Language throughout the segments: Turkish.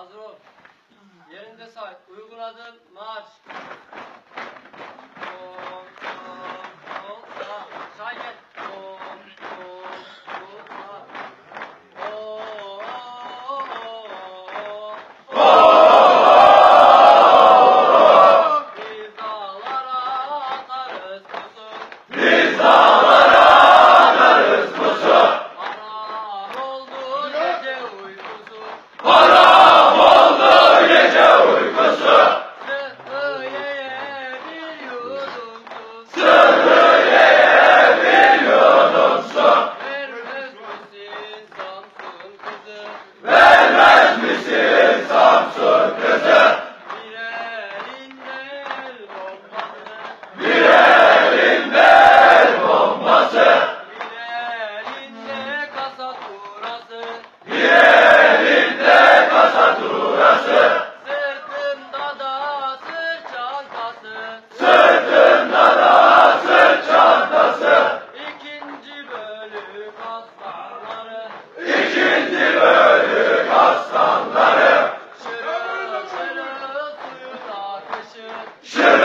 Hazır ol. Yerinde say. Uygun adım marş. Sure.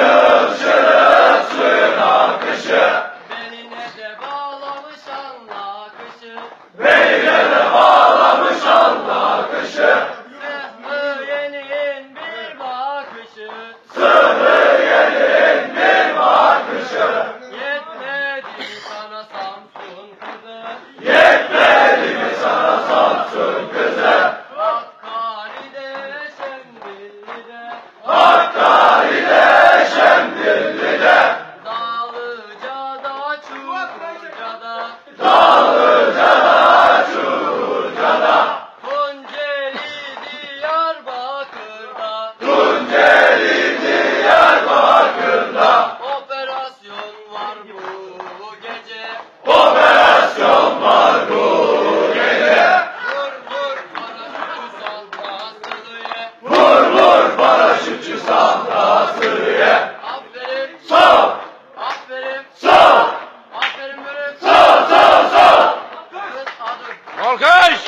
Alkış!